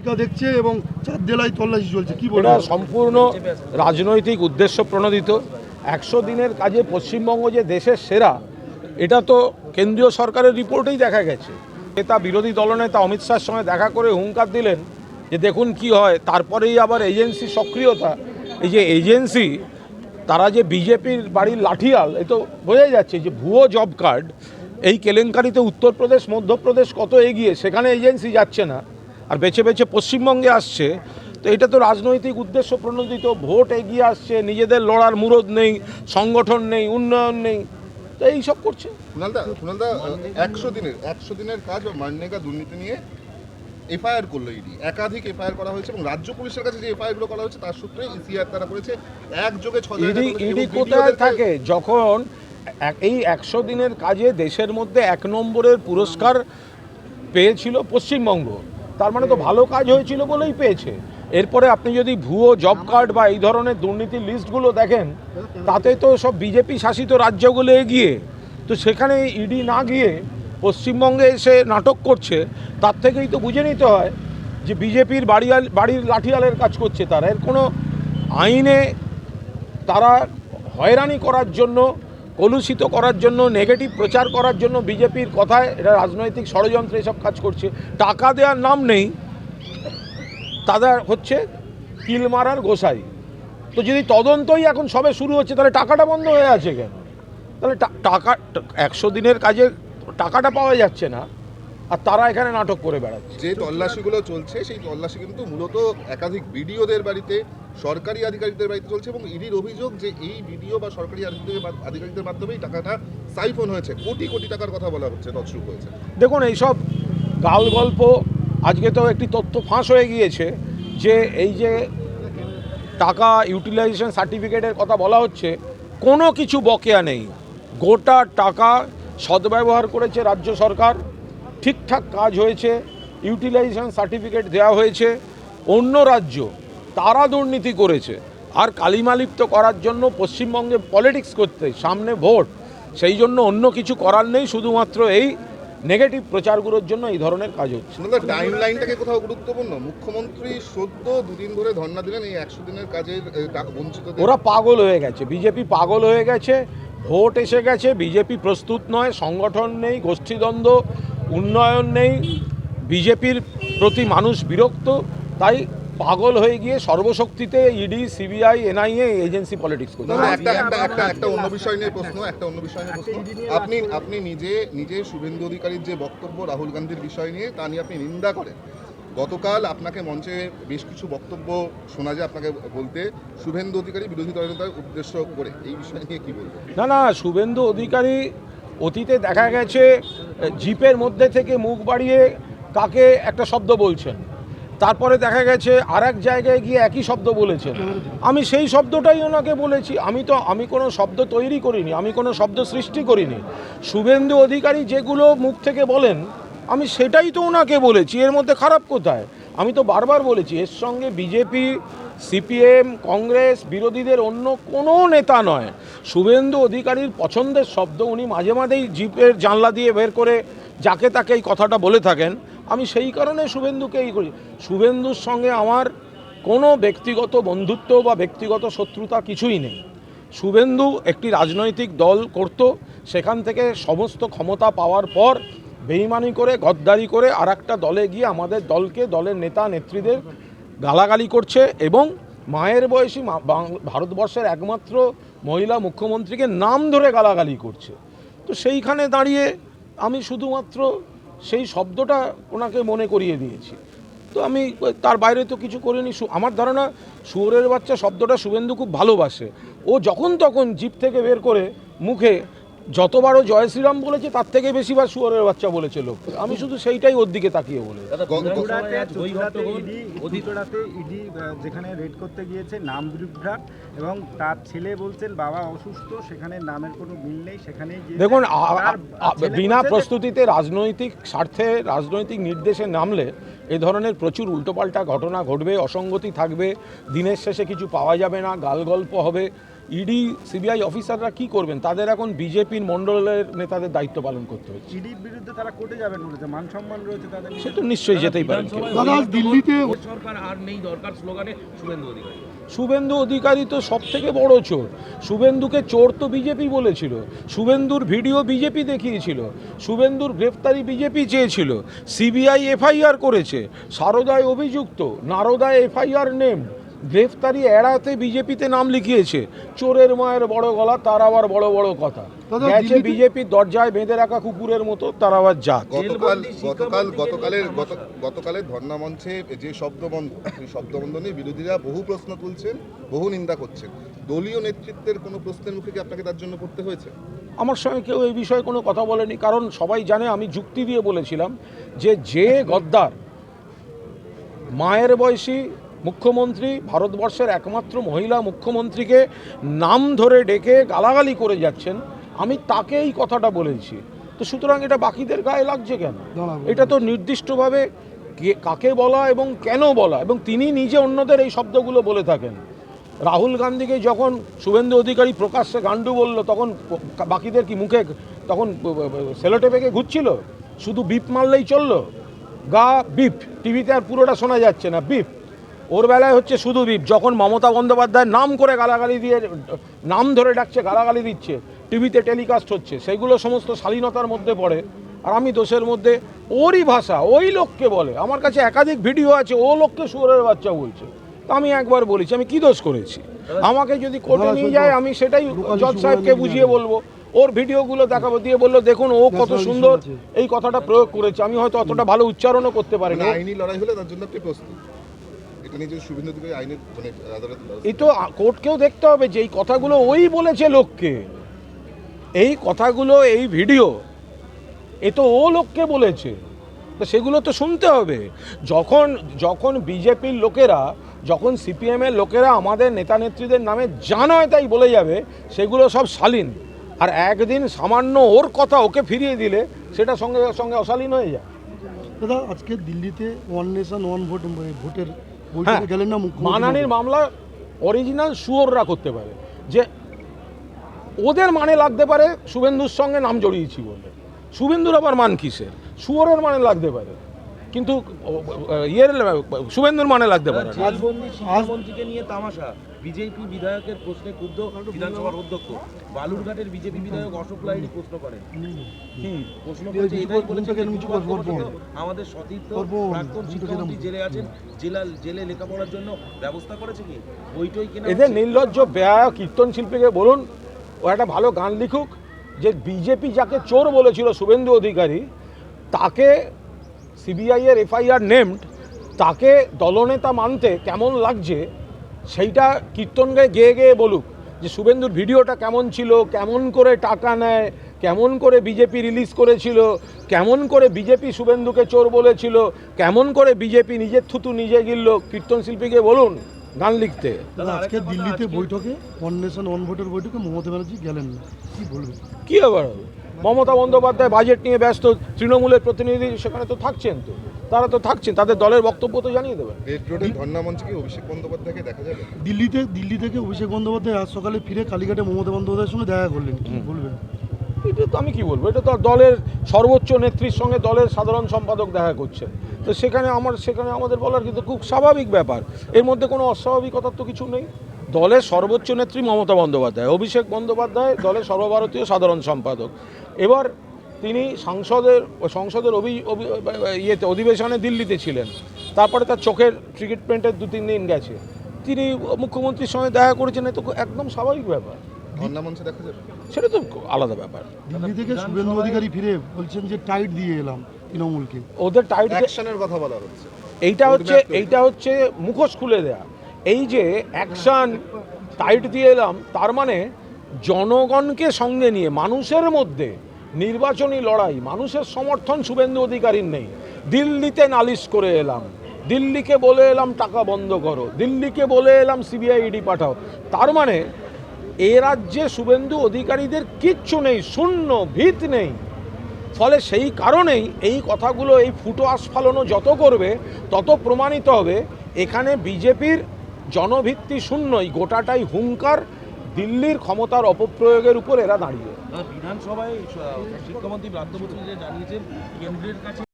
ভূমিকা দেখছে এবং চার জেলায় তল্লাশি চলছে, কি বলবেন সম্পূর্ণ রাজনৈতিক উদ্দেশ্য প্রণোদিত। একশো দিনের কাজে পশ্চিমবঙ্গ যে দেশের সেরা, এটা তো কেন্দ্রীয় সরকারের রিপোর্টেই দেখা গেছে। নেতা, বিরোধী দলনেতা অমিত শাহর সঙ্গে দেখা করে হুঙ্কার দিলেন যে দেখুন কি হয়। তারপরেই আবার এজেন্সি সক্রিয়তা। এই যে এজেন্সি, তারা যে বিজেপির বাড়ির লাঠিয়াল, এ তো বোঝাই যাচ্ছে যে ভুয়ো জব কার্ড, এই কেলেঙ্কারিতে উত্তরপ্রদেশ, মধ্যপ্রদেশ কত এগিয়ে, সেখানে এজেন্সি যাচ্ছে না। আর বেছে বেছে পশ্চিমবঙ্গে আসছে তো এটা তো রাজনৈতিক উদ্দেশ্য প্রণোদিত ভোট এগিয়ে আসছে নিজেদের লড়ার মুরদ নেই সংগঠন নেই উন্নয়ন নেই তো এইসব করছে। কুণালদা কুণালদা একশো দিনের একশো দিনের কাজ বা দুর্নীতি নিয়ে এফআইআর করল ইডি। একাধিক এফআইআর করা হয়েছে এবং রাজ্য পুলিশের কাছে যে এফআইআরগুলো করা হয়েছে তার সূত্রে ইসিআর তারা করেছে একযোগে ইডি ইডি কোথায় থাকে? যখন এই একশো দিনের কাজে দেশের মধ্যে এক নম্বরের পুরস্কার পেয়েছিল পশ্চিমবঙ্গ। তার মানে তো ভালো কাজ হয়েছিল বলেই পেয়েছে। এরপরে আপনি যদি ভুয়ো জব কার্ড বা এই ধরনের দুর্নীতির লিস্টগুলো দেখেন তাতে তো সব বিজেপি শাসিত রাজ্যগুলো এগিয়ে তো সেখানে ইডি না গিয়ে পশ্চিমবঙ্গে এসে নাটক করছে তার থেকেই তো বুঝে নিতে হয় যে বিজেপির বাড়িয়াল বাড়ির লাঠিয়ালের কাজ করছে তারা। এর কোনো আইনে তারা হয়রানি করার জন্য কলুষিত করার জন্য নেগেটিভ প্রচার করার জন্য বিজেপির কথায় এটা রাজনৈতিক ষড়যন্ত্রে এসব কাজ করছে। টাকা দেওয়ার নাম নেই। তাদের হচ্ছে কিল মারার গোসাই। তো যদি তদন্তই এখন সবে শুরু হচ্ছে, তাহলে টাকাটা বন্ধ হয়ে আছে কেন? তাহলে টাকা, একশো দিনের কাজে টাকাটা পাওয়া যাচ্ছে না, আর তারা এখানে নাটক করে বেড়াচ্ছে। যে তল্লাশিগুলো চলছে, সেই তল্লাশি কিন্তু মূলত একাধিক বিডিওদের বাড়িতে সরকারি আধিকারিকদের বাড়িতে চলছে এবং ইডির অভিযোগ যে এই বিডিও বা সরকারি আধিকারিকদের- মাধ্যমেই টাকাটা সাইফোন হয়েছে। কোটি কোটি টাকার কথা বলা হচ্ছে তছরূপ হয়েছে। দেখুন, এইসব গাল গল্প, আজকে তো একটি তথ্য ফাঁস হয়ে গিয়েছে যে এই যে টাকা ইউটিলাইজেশন সার্টিফিকেটের কথা বলা হচ্ছে, কোনো কিছু বকেয়া নেই। গোটা টাকা সদ্ব্যবহার করেছে রাজ্য সরকার, ঠিকঠাক কাজ হয়েছে ইউটিলাইজেশন সার্টিফিকেট দেওয়া হয়েছে। অন্য রাজ্য তারা দুর্নীতি করেছে। আর কালিমালিপ্ত করার জন্য পশ্চিমবঙ্গে পলিটিক্স করতে সামনে ভোট। সেই জন্য অন্য কিছু করার নেই শুধুমাত্র এই নেগেটিভ প্রচারগুলোর জন্য এই ধরনের কাজ হচ্ছে। টাইম লাইনটাকে কোথাও গুরুত্বপূর্ণ? মুখ্যমন্ত্রী সদ্য দুদিন ধরে ধর্ণা দিলেন এই একশো দিনের কাজের বঞ্চিত ওরা পাগল হয়ে গেছে। বিজেপি পাগল হয়ে গেছে ভোট এসে গেছে বিজেপি প্রস্তুত নয় সংগঠন নেই গোষ্ঠীদ্বন্দ্ব উন্নয়ন নেই বিজেপির প্রতি মানুষ বিরক্ত তাই পাগল হয়ে গিয়ে সর্বশক্তিতে ED CBI NIA agency politics করছে। একটা একটা একটা একটা অন্য বিষয় নিয়ে প্রশ্ন একটা অন্য বিষয় নিয়ে প্রশ্ন। আপনি আপনি নিজে নিজে শুভেন্দু অধিকারীর যে বক্তব্য রাহুল গান্ধীর বিষয় নিয়ে তা নিয়ে আপনি নিন্দা করেন। গতকাল আপনাকে মঞ্চে বেশ কিছু বক্তব্য শোনা যায় আপনাকে বলতে। শুভেন্দু অধিকারী বিরোধী দলের উদ্দেশ্য করে এই বিষয় নিয়ে কি বলবেন? না না শুভেন্দু অধিকারী অতীতে দেখা গেছে জিপের মধ্যে থেকে মুখ বাড়িয়ে কাকে একটা শব্দ বলছেন। তারপরে দেখা গেছে আর এক জায়গায় গিয়ে একই শব্দ বলেছেন। আমি সেই শব্দটাই ওনাকে বলেছি। আমি তো, আমি কোনো শব্দ তৈরি করিনি, আমি কোনো শব্দ সৃষ্টি করিনি। শুভেন্দু অধিকারী যেগুলো মুখ থেকে বলেন, আমি সেটাই তো ওনাকে বলেছি। এর মধ্যে খারাপ কোথায়? আমি তো বারবার বলেছি, এর সঙ্গে বিজেপি, সিপিএম, কংগ্রেস বিরোধীদের অন্য কোনো নেতা নয়। শুভেন্দু অধিকারীর পছন্দের শব্দ উনি মাঝে মাঝেই জিপের জানলা দিয়ে বের করে যাকে তাকে এই কথাটা বলে থাকেন। আমি সেই কারণে শুভেন্দুকে এই করি। শুভেন্দুর সঙ্গে আমার কোনো ব্যক্তিগত বন্ধুত্ব বা ব্যক্তিগত শত্রুতা কিছুই নেই। শুভেন্দু একটি রাজনৈতিক দল করত, সেখান থেকে সমস্ত ক্ষমতা পাওয়ার পর বেইমানি করে, গদ্দারি করে আর দলে গিয়ে আমাদের দলকে, দলের নেতা, নেত্রীদের গালাগালি করছে এবং মায়ের বয়সী ভারতবর্ষের একমাত্র মহিলা মুখ্যমন্ত্রীকে নাম ধরে গালাগালি করছে। তো সেইখানে দাঁড়িয়ে আমি শুধুমাত্র সেই শব্দটা ওনাকে মনে করিয়ে দিয়েছি। তো আমি তার বাইরে তো কিছু করিনি। আমার ধারণা শুয়োরের বাচ্চা শব্দটা শুভেন্দু খুব ভালোবাসে। ও যখন তখন জিপ থেকে বের করে মুখে যতবারও জয় শ্রীরাম বলেছে তার থেকে বেশিবার শুয়োরের বাচ্চা বলেছে লোক। আমি শুধু সেইটাই ওর দিকে তাকিয়ে বলে। ইডি যেখানে রেড করতে গিয়েছে নাম বিভ্রাট এবং তার ছেলে বলছেন বাবা অসুস্থ সেখানে নামের কোনো মিল নেই সেখানে দেখুন বিনা প্রস্তুতিতে রাজনৈতিক স্বার্থে রাজনৈতিক নির্দেশে নামলে এ ধরনের প্রচুর উল্টোপাল্টা ঘটনা ঘটবে অসঙ্গতি থাকবে দিনের শেষে কিছু পাওয়া যাবে না গাল গল্প হবে। ইডি সিবিআই অফিসাররা কি করবেন? তাদের এখন বিজেপির মণ্ডলের নেতাদের দায়িত্ব পালন করতে হচ্ছে। ইডির বিরুদ্ধে তারা কোর্টে যাবেন বলেছে মান সম্মান রয়েছে তাদের সে তো নিশ্চয়ই যেতেই পারেন দাদা দিল্লিতে সরকার আর নেই দরকার স্লোগানে শুভেন্দু অধিকারী। শুভেন্দু অধিকারী তো সব থেকে বড় চোর। শুভেন্দুকে চোর তো বিজেপি বলেছিল। শুভেন্দুর ভিডিও বিজেপি দেখিয়েছিল। শুভেন্দুর গ্রেফতারি বিজেপি চেয়েছিল। সিবিআই এফআইআর করেছে। সারদায় অভিযুক্ত নারদায় এফআইআর নেম। গ্রেফতারি এড়াতে বিজেপিতে নাম লিখিয়েছে। চোরের মায়ের বড় গলা তার আবার বড় বড় কথা। গেছে বিজেপির দরজায় বেঁধে রাখা কুকুরের মতো তার আবার জাত। গতকাল গতকাল গতকালের গতকালের ধর্ণা মঞ্চে যে শব্দবন্ধ সেই শব্দবন্ধনে বিরোধীরা বহু প্রশ্ন তুলছেন বহু নিন্দা করছেন। দলীয় নেতৃত্বের কোনো প্রশ্নের মুখে কি আপনাকে তার জন্য করতে হয়েছে? আমার সঙ্গে কেউ এই বিষয়ে কোনো কথা বলেনি কারণ সবাই জানে আমি যুক্তি দিয়ে বলেছিলাম যে যে গদ্দার মায়ের বয়সী মুখ্যমন্ত্রী ভারতবর্ষের একমাত্র মহিলা মুখ্যমন্ত্রীকে নাম ধরে ডেকে গালাগালি করে যাচ্ছেন আমি তাকে এই কথাটা বলেছি। তো সুতরাং এটা বাকিদের গায়ে লাগছে কেন? এটা তো নির্দিষ্টভাবে কে কাকে বলা এবং কেন বলা এবং তিনি নিজে অন্যদের এই শব্দগুলো বলে থাকেন। রাহুল গান্ধীকে যখন শুভেন্দু অধিকারী প্রকাশ্যে গান্ডু বলল তখন বাকিদের কি মুখে তখন সেলোটেপেকে ঘুরছিল? শুধু বিপ মারলেই চলল? গা বিপ টিভিতে আর পুরোটা শোনা যাচ্ছে না বিপ। ওর বেলায় হচ্ছে শুধু বিপ যখন মমতা বন্দ্যোপাধ্যায় নাম করে গালাগালি দিয়ে নাম ধরে ডাকছে গালাগালি দিচ্ছে টিভিতে টেলিকাস্ট হচ্ছে সেগুলো সমস্ত শালীনতার মধ্যে পড়ে। আর আমি দোষের মধ্যে ওরই ভাষা ওই লোককে বলে। আমার কাছে একাধিক ভিডিও আছে ও লোককে শুয়োরের বাচ্চা বলছে। তা আমি একবার বলেছি আমি কি দোষ করেছি? আমাকে যদি কোর্টে নিয়ে যায় আমি সেটাই জজ সাহেবকে বুঝিয়ে বলব। ওর ভিডিওগুলো দেখাবো দিয়ে বলল দেখুন ও কত সুন্দর এই কথাটা প্রয়োগ করেছে। আমি হয়তো অতটা ভালো উচ্চারণও করতে মানে পারিনি আইনি লড়াই হলে তার জন্য আপনি প্রস্তুত। এই তো কোর্টকেও দেখতে হবে যে এই কথাগুলো ওই বলেছে লোককে। এই কথাগুলো এই ভিডিও এ তো ও লোককে বলেছে। তো সেগুলো তো শুনতে হবে। যখন যখন বিজেপির লোকেরা যখন সিপিএমের লোকেরা আমাদের নেতা নেত্রীদের নামে জানায় তাই বলে যাবে সেগুলো সব শালীন। আর একদিন সামান্য ওর কথা ওকে ফিরিয়ে দিলে সেটা সঙ্গে সঙ্গে অশালীন হয়ে যায়। দাদা আজকে দিল্লিতে ওয়ান নেশন ওয়ান ভোট মানে ভোটের হ্যাঁ মানানির মামলা অরিজিনাল সুয়ররা করতে পারে। যে ওদের মানে লাগতে পারে শুভেন্দুর সঙ্গে নাম জড়িয়েছি বলে। শুভেন্দুর আবার মান কিসের? সুয়রের মানে লাগতে পারে। কিন্তু ইয়ের শুভেন্দুর মানে লাগতে পারে। শিক্ষামন্ত্রীকে নিয়ে তামাশা। বিজেপি বিধায়কের প্রশ্নে ক্ষুব্ধ বিধানসভার অধ্যক্ষ। বালুরঘাটের বিজেপি বিধায়ক অশোক লাহিড়ী প্রশ্ন করেন। প্রশ্ন করেছে এটাই। আমাদের সতীর্থ প্রাক্তন শিক্ষামন্ত্রী জেলে আছেন জেলা জেলে লেখাপড়ার জন্য ব্যবস্থা করেছে কি? বইটই কিনা এদের নির্লজ্জ ব্যয় কীর্তন শিল্পীকে বলুন ও একটা ভালো গান লিখুক যে বিজেপি যাকে চোর বলেছিল শুভেন্দু অধিকারী তাকে সিবিআই এর এফআইআর নেমড তাকে দলনেতা মানতে কেমন লাগছে সেইটা কীর্তন গায়ে গেয়ে গেয়ে বলুক যে শুভেন্দুর ভিডিওটা কেমন ছিল কেমন করে টাকা নেয় কেমন করে বিজেপি রিলিজ করেছিল কেমন করে বিজেপি শুভেন্দুকে চোর বলেছিল কেমন করে বিজেপি নিজের থুতু নিজে গিলল কীর্তন শিল্পীকে বলুন গান লিখতে। আজকে দিল্লিতে বৈঠকে নেশন ওয়ান ভোটের বৈঠকে মমতা ব্যানার্জি গেলেন না। কি বলবেন? কি আবার হবে? মমতা বন্দ্যোপাধ্যায় বাজেট নিয়ে ব্যস্ত তৃণমূলের প্রতিনিধি সেখানে তো থাকছেন তো। তারা তো থাকছেন তাদের দলের বক্তব্য তো জানিয়ে দেবেন। রেড রোডের ধর্ণা মঞ্চে কি অভিষেক বন্দ্যোপাধ্যায়কে দেখা যাবে? দিল্লিতে দিল্লি থেকে অভিষেক বন্দ্যোপাধ্যায় আজ সকালে ফিরে কালীঘাটে মমতা বন্দ্যোপাধ্যায়ের সঙ্গে দেখা করলেন। কি বলবেন? এটা তো আমি কি বলব? এটা তো দলের সর্বোচ্চ নেত্রীর সঙ্গে দলের সাধারণ সম্পাদক দেখা করছেন তো সেখানে আমার সেখানে আমাদের বলার কিন্তু খুব স্বাভাবিক ব্যাপার। এর মধ্যে কোনো অস্বাভাবিকতার তো কিছু নেই। দলের সর্বোচ্চ নেত্রী মমতা বন্দ্যোপাধ্যায় অভিষেক বন্দ্যোপাধ্যায় দলের সর্বভারতীয় সাধারণ সম্পাদক। এবার তিনি সংসদের সংসদের অভি ইয়েতে অধিবেশনে দিল্লিতে ছিলেন। তারপরে তার চোখের ক্রিকেট প্রিন্টের দু তিন দিন গেছে। তিনি মুখ্যমন্ত্রীর সঙ্গে দেখা করেছেন এ তো একদম স্বাভাবিক ব্যাপার। সেটা তো আলাদা ব্যাপার। দিল্লি থেকে শুভেন্দু অধিকারী ফিরে বলছেন যে টাইট দিয়ে এলাম তৃণমূলকে। ওদের টাইট অ্যাকশনের কথা বলা হচ্ছে। এইটা হচ্ছে এইটা হচ্ছে মুখোশ খুলে দেয়া। এই যে অ্যাকশন টাইট দিয়ে এলাম তার মানে জনগণকে সঙ্গে নিয়ে, মানুষের মধ্যে নির্বাচনী লড়াই, মানুষের সমর্থন শুভেন্দু অধিকারীর নেই। দিল্লিতে নালিশ করে এলাম, দিল্লিকে বলে এলাম টাকা বন্ধ করো, দিল্লিকে বলে এলাম সিবিআই ইডি পাঠাও। তার মানে এ রাজ্যে শুভেন্দু অধিকারীদের কিচ্ছু নেই, শূন্য, ভিত নেই। ফলে সেই কারণেই এই কথাগুলো, এই ফুটো আস্ফালনও যত করবে, তত প্রমাণিত হবে, এখানে বিজেপির জনভিত্তি শূন্যই, গোটাটাই হুঙ্কার দিল্লির ক্ষমতার অপপ্রয়োগের উপর এরা দাঁড়িয়ে। বিধানসভায় শিক্ষামন্ত্রী জানিয়েছেন কেন্দ্রের কাছে